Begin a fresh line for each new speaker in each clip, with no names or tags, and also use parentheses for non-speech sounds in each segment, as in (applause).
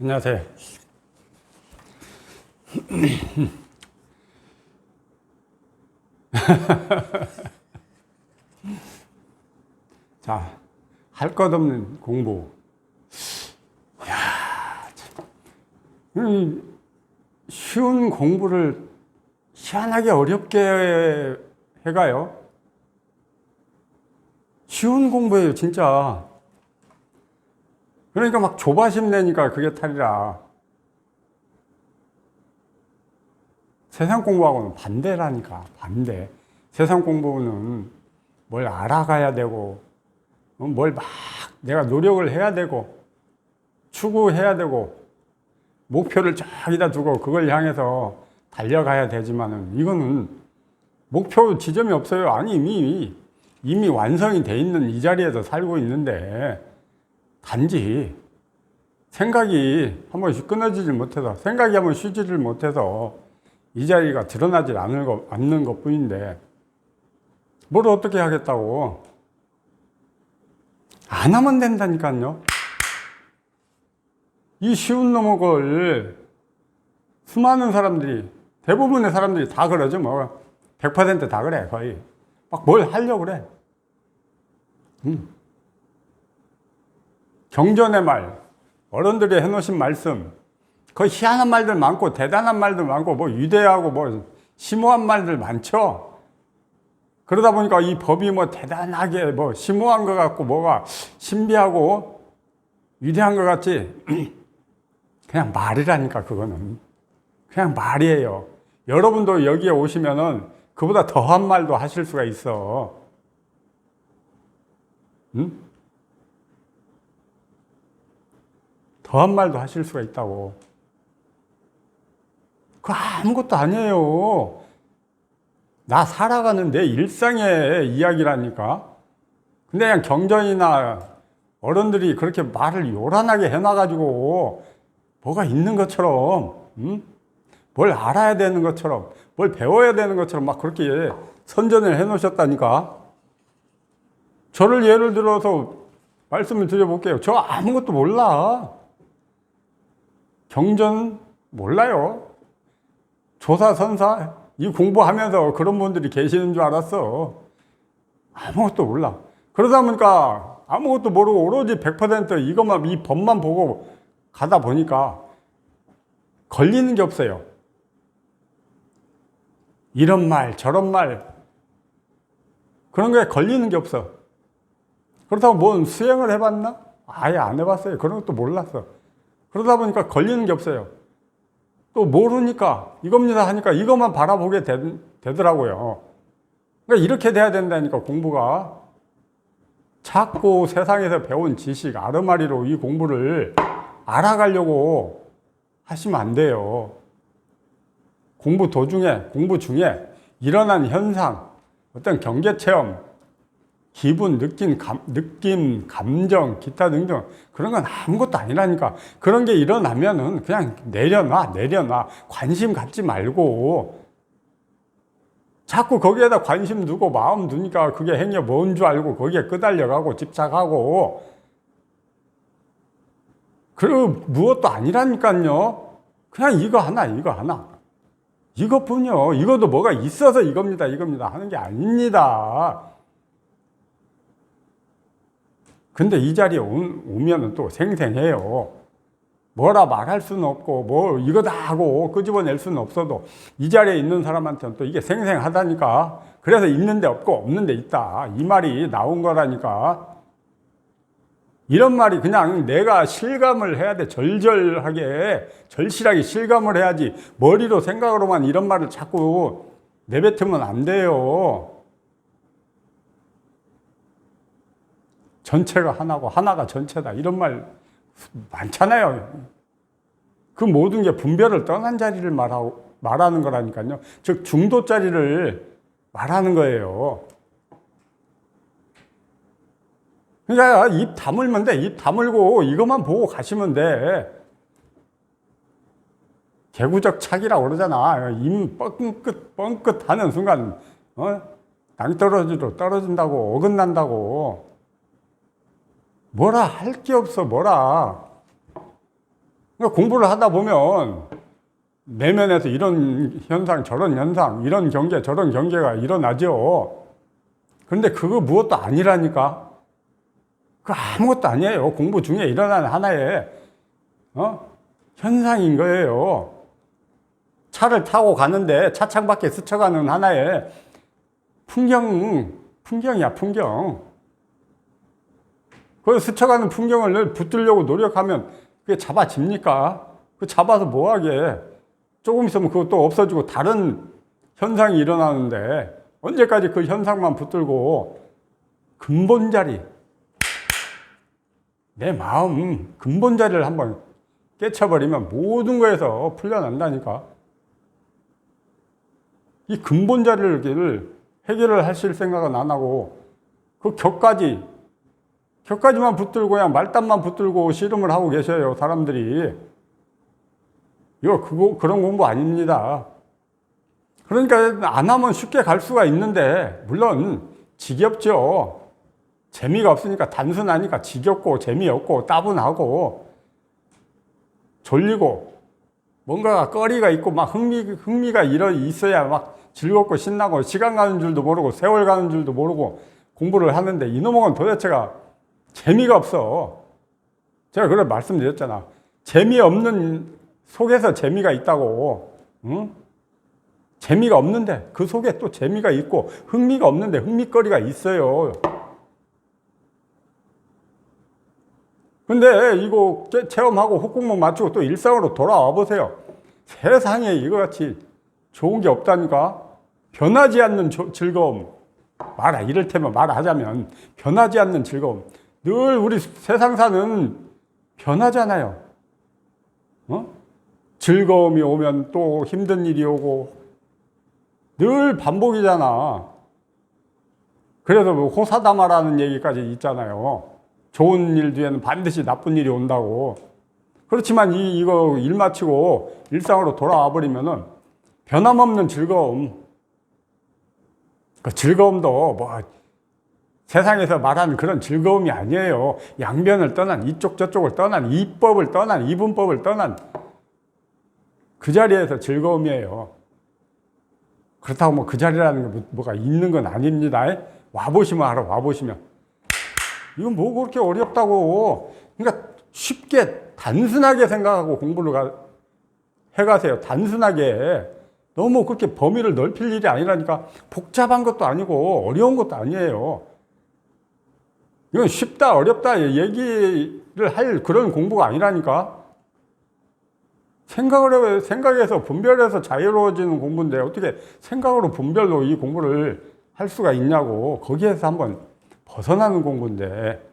안녕하세요. (laughs) 자, 할 것 없는 공부. 야, 참. 음, 쉬운 공부를 희한하게 어렵게 해가요. 쉬운 공부예요, 진짜. 그러니까 막 조바심 내니까 그게 탈이라. 세상 공부하고는 반대라니까, 반대. 세상 공부는 뭘 알아가야 되고, 어, 뭘막 내가 노력을 해야 되고, 추구해야 되고, 목표를 저기다 두고 그걸 향해서 달려가야 되지만은 이거는 목표 지점이 없어요. 아니, 이미, 이미 완성이 돼 있는 이 자리에서 살고 있는데, 단지 생각이 한 번씩 끊어지질 못해서 생각이 한 번 쉬지를 못해서 이 자리가 드러나질 않을 것, 않는 것 뿐인데 뭘 어떻게 하겠다고? 안 하면 된다니까요. 이 쉬운 놈을 수많은 사람들이 대부분의 사람들이 다 그러죠 뭐. 100%다 그래 거의. 막 뭘 하려고 그래. 음. 경전의 말, 어른들이 해놓으신 말씀, 그 희한한 말들 많고 대단한 말들 많고 뭐 위대하고 뭐 심오한 말들 많죠. 그러다 보니까 이 법이 뭐 대단하게 뭐 심오한 것 같고 뭐가 신비하고 위대한 것 같지 (clears throat) 그냥 말이라니까 그거는 그냥 말이에요. 여러분도 여기에 오시면은 그보다 더한 말도 하실 수가 있어. 응? 더한 말도 하실 수가 있다고. 그 아무것도 아니에요. 나 살아가는 내 일상의 이야기라니까. 근데 그냥 경전이나 어른들이 그렇게 말을 요란하게 해놔가지고 뭐가 있는 것처럼, 음? 뭘 알아야 되는 것처럼, 뭘 배워야 되는 것처럼 막 그렇게 선전을 해놓으셨다니까. 저를 예를 들어서 말씀을 드려볼게요. 저 아무것도 몰라. 경전 몰라요. 조사, 선사, 이 공부하면서 그런 분들이 계시는 줄 알았어. 아무것도 몰라. 그러다 보니까 아무것도 모르고 오로지 100% 이것만, 이 법만 보고 가다 보니까 걸리는 게 없어요. 이런 말, 저런 말, 그런 거에 걸리는 게 없어. 그렇다고 뭔 수행을 해봤나? 아예 안 해봤어요. 그런 것도 몰랐어. 그러다 보니까 걸리는 게 없어요. 또 모르니까 이겁니다 하니까 이것만 바라보게 되, 되더라고요. 그러니까 이렇게 돼야 된다니까 공부가. 자꾸 세상에서 배운 지식, 아르마리로 이 공부를 알아가려고 하시면 안 돼요. 공부 도중에, 공부 중에 일어난 현상, 어떤 경계 체험, 기분, 느낀 감, 느낌, 감정, 기타 등등 그런 건 아무것도 아니라니까. 그런 게 일어나면은 그냥 내려놔, 내려놔. 관심 갖지 말고 자꾸 거기에다 관심 두고 마음 두니까 그게 행여 뭔 줄 알고 거기에 끄달려가고 집착하고 그 무엇도 아니라니까요. 그냥 이거 하나, 이거 하나. 이것뿐이요. 이것도 뭐가 있어서 이겁니다, 이겁니다 하는 게 아닙니다. 근데 이 자리에 오면 또 생생해요. 뭐라 말할 수는 없고, 뭐 이거다 하고 끄집어낼 수는 없어도 이 자리에 있는 사람한테는 또 이게 생생하다니까. 그래서 있는데 없고 없는데 있다. 이 말이 나온 거라니까. 이런 말이 그냥 내가 실감을 해야 돼. 절절하게, 절실하게 실감을 해야지. 머리로 생각으로만 이런 말을 자꾸 내뱉으면 안 돼요. 전체가 하나고 하나가 전체다. 이런 말 많잖아요. 그 모든 게 분별을 떠난 자리를 말하고, 말하는 거라니까요. 즉, 중도 자리를 말하는 거예요. 그러니까 입 다물면 돼. 입 다물고 이것만 보고 가시면 돼. 개구적 착이라고 그러잖아. 입 뻥끗, 뻥끗 하는 순간, 어? 낭떠러지로 떨어진다고, 어긋난다고. 뭐라 할 게 없어, 뭐라. 그러니까 공부를 하다 보면 내면에서 이런 현상, 저런 현상, 이런 경계, 저런 경계가 일어나죠. 그런데 그거 무엇도 아니라니까. 그 아무것도 아니에요. 공부 중에 일어나는 하나의 어? 현상인 거예요. 차를 타고 가는데 차창 밖에 스쳐가는 하나의 풍경, 풍경이야, 풍경. 그 스쳐가는 풍경을 붙들려고 노력하면 그게 잡아집니까? 그 잡아서 뭐하게? 조금 있으면 그것도 없어지고 다른 현상이 일어나는데 언제까지 그 현상만 붙들고 근본 자리, 내 마음 근본 자리를 한번 깨쳐버리면 모든 거에서 풀려난다니까. 이 근본 자리를 해결을 하실 생각은 안 하고 그 격까지 격까지만 붙들고 그냥 말단만 붙들고 씨름을 하고 계셔요 사람들이. 이거 그거 그런 공부 아닙니다. 그러니까 안 하면 쉽게 갈 수가 있는데 물론 지겹죠. 재미가 없으니까 단순하니까 지겹고 재미없고 따분하고 졸리고 뭔가 거리가 있고 막 흥미, 흥미가 일어 있어야 막 즐겁고 신나고 시간 가는 줄도 모르고 세월 가는 줄도 모르고 공부를 하는데 이놈은 도대체가 재미가 없어. 제가 그래 말씀드렸잖아. 재미없는 속에서 재미가 있다고. 응? 재미가 없는데 그 속에 또 재미가 있고 흥미가 없는데 흥미거리가 있어요. 근데 이거 체험하고 혹국목 맞추고 또 일상으로 돌아와 보세요. 세상에 이거같이 좋은 게 없다니까. 변하지 않는 조- 즐거움. 말아, 이를테면 말하자면 변하지 않는 즐거움. 늘 우리 세상 사는 변하잖아요. 어? 즐거움이 오면 또 힘든 일이 오고 늘 반복이잖아. 그래서 뭐 호사다마라는 얘기까지 있잖아요. 좋은 일 뒤에는 반드시 나쁜 일이 온다고. 그렇지만 이, 이거 일 마치고 일상으로 돌아와 버리면은 변함없는 즐거움. 그 즐거움도 뭐 세상에서 말하는 그런 즐거움이 아니에요. 양변을 떠난 이쪽 저쪽을 떠난 이법을 떠난 이분법을 떠난 그 자리에서 즐거움이에요. 그렇다고 뭐 그 자리라는 게 뭐- 뭐가 있는 건 아닙니다. 와보시면 알아, 와보시면. 이건 뭐 그렇게 어렵다고. 그러니까 쉽게 단순하게 생각하고 공부를 가- 해가세요. 단순하게. 너무 그렇게 범위를 넓힐 일이 아니라니까 복잡한 것도 아니고 어려운 것도 아니에요. 이건 쉽다, 어렵다 얘기를 할 그런 공부가 아니라니까. 생각을, 해- 생각에서 분별해서 자유로워지는 공부인데 어떻게 생각으로 분별로 이 공부를 할 수가 있냐고. 거기에서 한번 벗어나는 공부인데.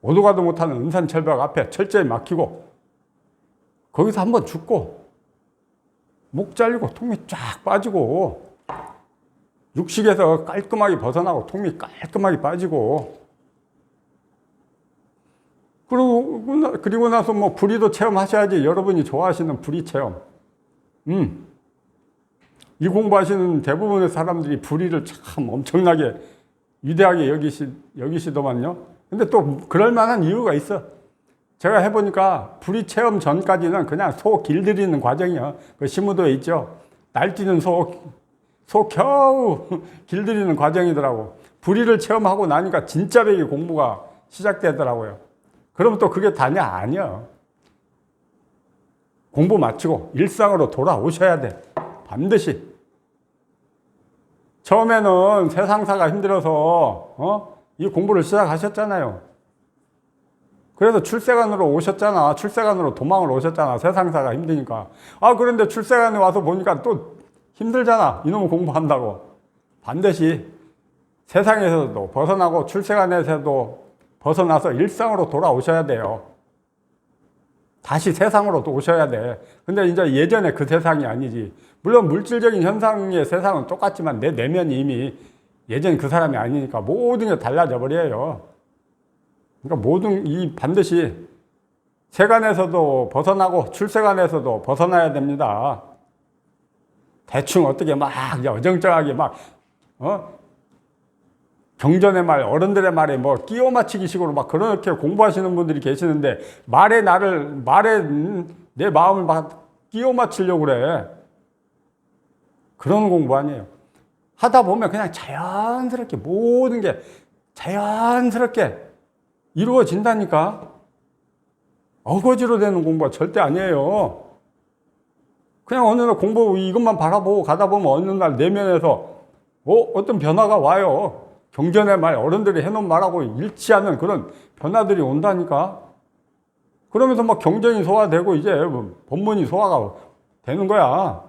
오도 가도 못하는 은산철벽 앞에 철저히 막히고 거기서 한번 죽고 목 잘리고 통이 쫙 빠지고 육식에서 깔끔하게 벗어나고 통이 깔끔하게 빠지고 그리고, 나- 그리고 나서 뭐 불의도 체험하셔야지 여러분이 좋아하시는 불의 체험. 음. 이 공부하시는 대부분의 사람들이 불의를 참 엄청나게 위대하게 여기시, 여기시더만요. 근데 또 그럴 만한 이유가 있어. 제가 해보니까 불의 체험 전까지는 그냥 소 길들이는 과정이야. 그 시무도에 있죠. 날뛰는 소, 소 겨우 (laughs) 길들이는 과정이더라고. 불의를 체험하고 나니까 진짜 배기 공부가 시작되더라고요. 그러면 또 그게 다냐? 아니야. 공부 마치고 일상으로 돌아오셔야 돼. 반드시. 처음에는 세상사가 힘들어서, 어? 이 공부를 시작하셨잖아요. 그래서 출세관으로 오셨잖아. 출세관으로 도망을 오셨잖아. 세상사가 힘드니까. 아, 그런데 출세관에 와서 보니까 또 힘들잖아. 이놈을 공부한다고. 반드시 세상에서도 벗어나고 출세관에서도 벗어나서 일상으로 돌아오셔야 돼요. 다시 세상으로 또 오셔야 돼. 근데 이제 예전에 그 세상이 아니지. 물론 물질적인 현상의 세상은 똑같지만 내 내면이 이미 예전 그 사람이 아니니까 모든 게 달라져 버려요. 그러니까 모든 이 반드시 세간에서도 벗어나고 출세간에서도 벗어나야 됩니다. 대충 어떻게 막 어정쩡하게 막 어? 경전의 말, 어른들의 말에 뭐 끼워 맞추기 식으로 막 그렇게 공부하시는 분들이 계시는데 말에 나를, 말에 음, 내 마음을 막 끼워 맞추려고 그래. 그런 공부 아니에요. 하다 보면 그냥 자연스럽게 모든 게 자연스럽게 이루어진다니까. 어거지로 되는 공부가 절대 아니에요. 그냥 어느 날 공부 이것만 바라보고 가다 보면 어느 날 내면에서 어, 어떤 변화가 와요. 경전의 말, 어른들이 해놓은 말하고 일치하는 그런 변화들이 온다니까. 그러면서 막 경전이 소화되고 이제 뭐 본문이 소화가 되는 거야.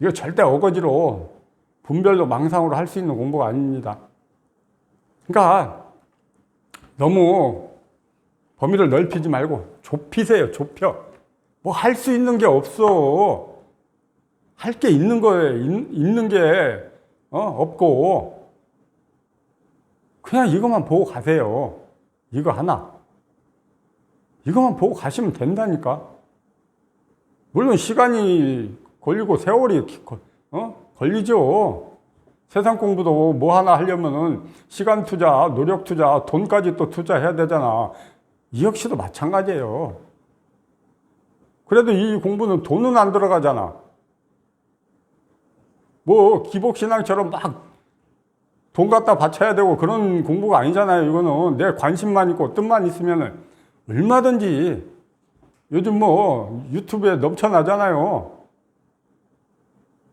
이거 절대 어거지로 분별로 망상으로 할 수 있는 공부가 아닙니다. 그러니까 너무 범위를 넓히지 말고 좁히세요, 좁혀. 뭐 할 수 있는 게 없어. 할 게 있는 거에 있- 있는 게 어, 없고 그냥 이것만 보고 가세요. 이거 하나. 이것만 보고 가시면 된다니까. 물론 시간이 걸리고 세월이 어? 걸리죠. 세상 공부도 뭐 하나 하려면은 시간 투자, 노력 투자, 돈까지 또 투자해야 되잖아. 이 역시도 마찬가지예요. 그래도 이 공부는 돈은 안 들어가잖아. 뭐 기복신앙처럼 막 돈 갖다 바쳐야 되고 그런 공부가 아니잖아요. 이거는 내 관심만 있고 뜻만 있으면은 얼마든지 요즘 뭐 유튜브에 넘쳐나잖아요.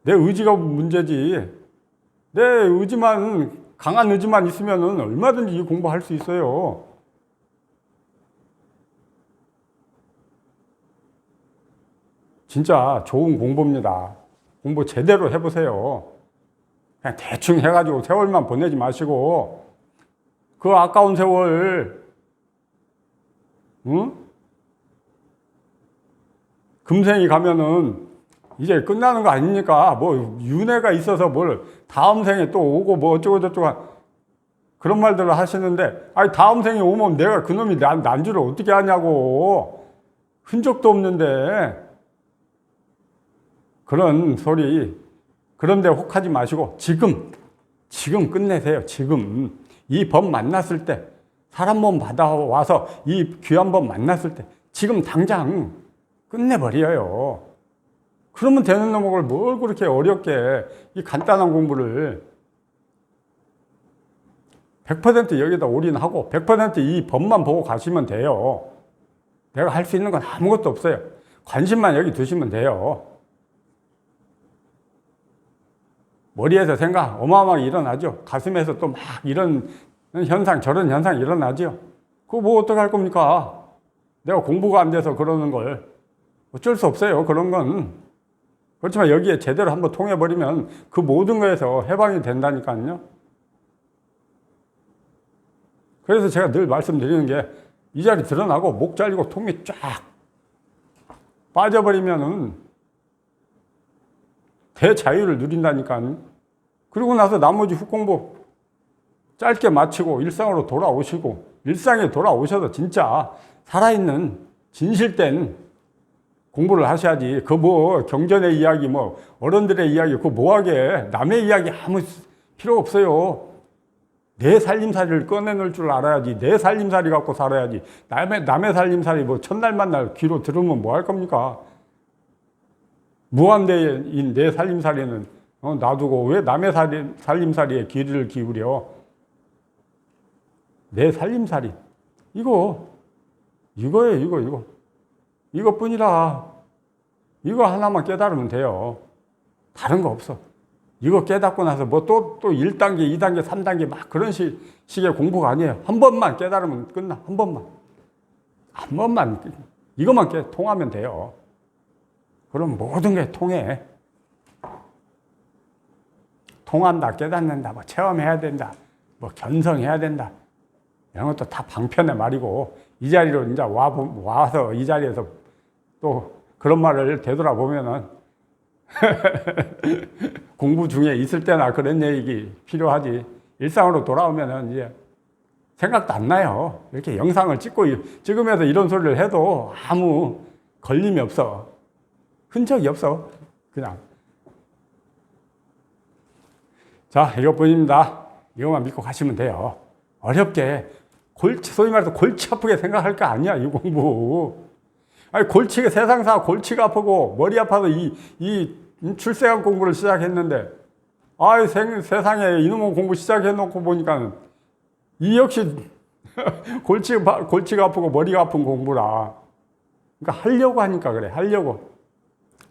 내 의지가 문제지. 내 의지만 강한 의지만 있으면은 얼마든지 이 공부할 수 있어요. 진짜 좋은 공부입니다. 공부 제대로 해보세요. 그냥 대충 해가지고 세월만 보내지 마시고, 그 아까운 세월, 응? 금생이 가면은 이제 끝나는 거 아닙니까? 뭐, 윤회가 있어서 뭘 다음 생에 또 오고 뭐 어쩌고저쩌고 그런 말들을 하시는데, 아니, 다음 생에 오면 내가 그놈이 난, 난주를 어떻게 하냐고. 흔적도 없는데, 그런 소리, 그런데 혹하지 마시고, 지금, 지금 끝내세요. 지금. 이 법 만났을 때, 사람 몸 받아와서 이 귀한 법 만났을 때, 지금 당장 끝내버려요. 그러면 되는 놈을 뭘 그렇게 어렵게, 이 간단한 공부를 100% 여기다 올인하고 100%이 법만 보고 가시면 돼요. 내가 할 수 있는 건 아무것도 없어요. 관심만 여기 두시면 돼요. 머리에서 생각 어마어마하게 일어나죠. 가슴에서 또 막 이런 현상, 저런 현상이 일어나죠. 그거 뭐 어떡할 겁니까? 내가 공부가 안 돼서 그러는 걸 어쩔 수 없어요. 그런 건. 그렇지만 여기에 제대로 한번 통해버리면 그 모든 거에서 해방이 된다니까요. 그래서 제가 늘 말씀드리는 게 이 자리 드러나고 목 잘리고 통이 쫙 빠져버리면은 대자유를 누린다니까. 그리고 나서 나머지 후공부 짧게 마치고 일상으로 돌아오시고 일상에 돌아오셔서 진짜 살아있는 진실된 공부를 하셔야지. 그 뭐 경전의 이야기 뭐 어른들의 이야기 그 뭐하게 남의 이야기 아무 필요 없어요. 내 살림살이를 꺼내놓을 줄 알아야지. 내 살림살이 갖고 살아야지. 남의, 남의 살림살이 뭐 첫날 만날 귀로 들으면 뭐 할 겁니까? 무한대인 내 살림살이는 어, 놔두고 왜 남의 살림, 살림살이에 귀를 기울여? 내 살림살이. 이거, 이거예요, 이거, 이거. 이것뿐이라. 이거 하나만 깨달으면 돼요. 다른 거 없어. 이거 깨닫고 나서 뭐 또, 또 1단계, 2단계, 3단계 막 그런 식, 식의 공부가 아니에요. 한 번만 깨달으면 끝나. 한 번만. 한 번만. 이것만 깨, 통하면 돼요. 그럼 모든 게 통해. 통한다, 깨닫는다, 뭐 체험해야 된다, 뭐 견성해야 된다. 이런 것도 다 방편의 말이고, 이 자리로 이제 와, 와서 이 자리에서 또 그런 말을 되돌아보면은 (laughs) 공부 중에 있을 때나 그런 얘기 필요하지. 일상으로 돌아오면은 이제 생각도 안 나요. 이렇게 영상을 찍고, 찍으면서 이런 소리를 해도 아무 걸림이 없어. 흔적이 없어. 그냥. 자, 이것뿐입니다. 이것만 믿고 가시면 돼요. 어렵게 골치 소위 말해서 골치 아프게 생각할 거 아니야 이 공부. 아니 골치가 세상사 골치가 아프고 머리 아파서 이 이 출세한 공부를 시작했는데 아이 생, 세상에 이놈의 공부 시작해 놓고 보니까 이 역시 (laughs) 골치 골치가 아프고 머리가 아픈 공부라. 그러니까 하려고 하니까 그래 하려고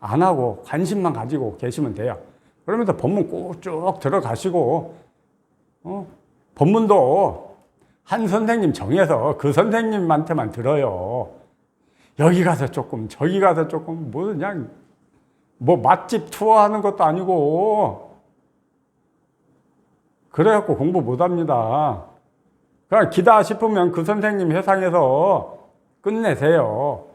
안 하고 관심만 가지고 계시면 돼요. 그러면서 법문 꼭쭉 들어가시고 어? 법문도 한 선생님 정해서 그 선생님한테만 들어요. 여기 가서 조금, 저기 가서 조금, 뭐 그냥, 뭐 맛집 투어하는 것도 아니고, 그래갖고 공부 못 합니다. 그냥 기다 싶으면 그 선생님 회상에서 끝내세요.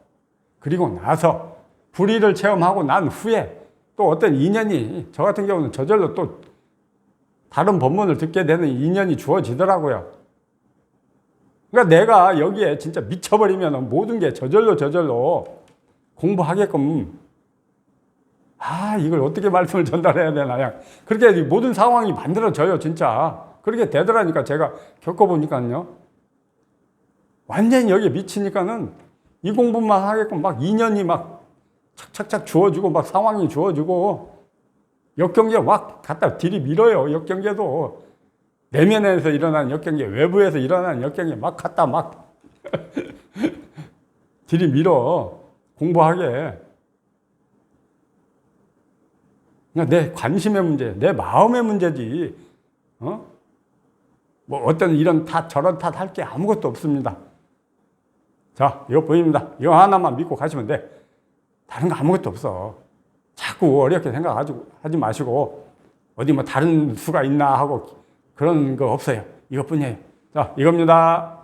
그리고 나서 불의를 체험하고 난 후에 또 어떤 인연이, 저 같은 경우는 저절로 또 다른 법문을 듣게 되는 인연이 주어지더라고요. 그러니까 내가 여기에 진짜 미쳐버리면 모든 게 저절로 저절로 공부하게끔 아 이걸 어떻게 말씀을 전달해야 되나 그렇게 모든 상황이 만들어져요 진짜. 그렇게 되더라니까 제가 겪어보니까요. 완전히 여기에 미치니까는 이 공부만 하게끔 막 인연이 막 착착착 주어지고 막 상황이 주어지고 역경계 막 갖다 들이밀어요 역경계도 내면에서 일어난 역경계, 외부에서 일어난 역경계 막 갖다 막 (laughs) 들이밀어 공부하게. 그러니까 내 관심의 문제, 내 마음의 문제지. 어? 뭐 어떤 이런 탓 저런 탓 할 게 아무것도 없습니다. 자, 이거 보입니다. 이거 하나만 믿고 가시면 돼. 다른 거 아무것도 없어. 자꾸 어렵게 생각하지 하지 마시고 어디 뭐 다른 수가 있나 하고 그런 거 없어요. 이것뿐이에요. 자, 이겁니다.